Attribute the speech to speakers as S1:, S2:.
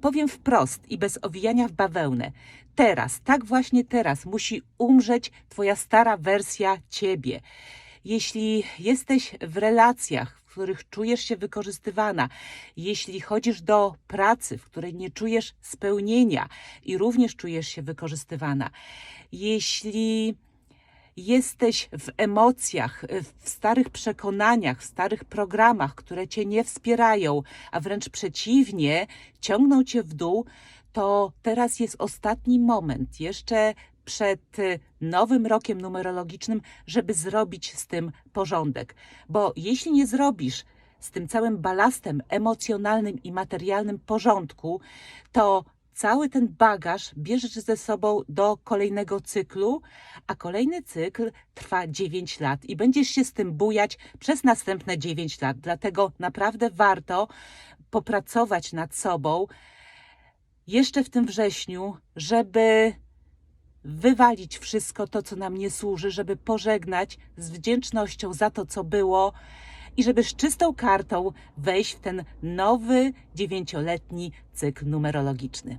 S1: Powiem wprost i bez owijania w bawełnę. Teraz, tak właśnie teraz, musi umrzeć Twoja stara wersja Ciebie. Jeśli jesteś w relacjach, w których czujesz się wykorzystywana, jeśli chodzisz do pracy, w której nie czujesz spełnienia i również czujesz się wykorzystywana, jeśli jesteś w emocjach, w starych przekonaniach, w starych programach, które cię nie wspierają, a wręcz przeciwnie, ciągną cię w dół, to teraz jest ostatni moment, jeszcze przed y, nowym rokiem numerologicznym, żeby zrobić z tym porządek. Bo jeśli nie zrobisz z tym całym balastem emocjonalnym i materialnym porządku, to cały ten bagaż bierzesz ze sobą do kolejnego cyklu, a kolejny cykl trwa 9 lat i będziesz się z tym bujać przez następne 9 lat. Dlatego naprawdę warto popracować nad sobą jeszcze w tym wrześniu, żeby wywalić wszystko to, co nam nie służy, żeby pożegnać z wdzięcznością za to, co było i żeby z czystą kartą wejść w ten nowy dziewięcioletni cykl numerologiczny.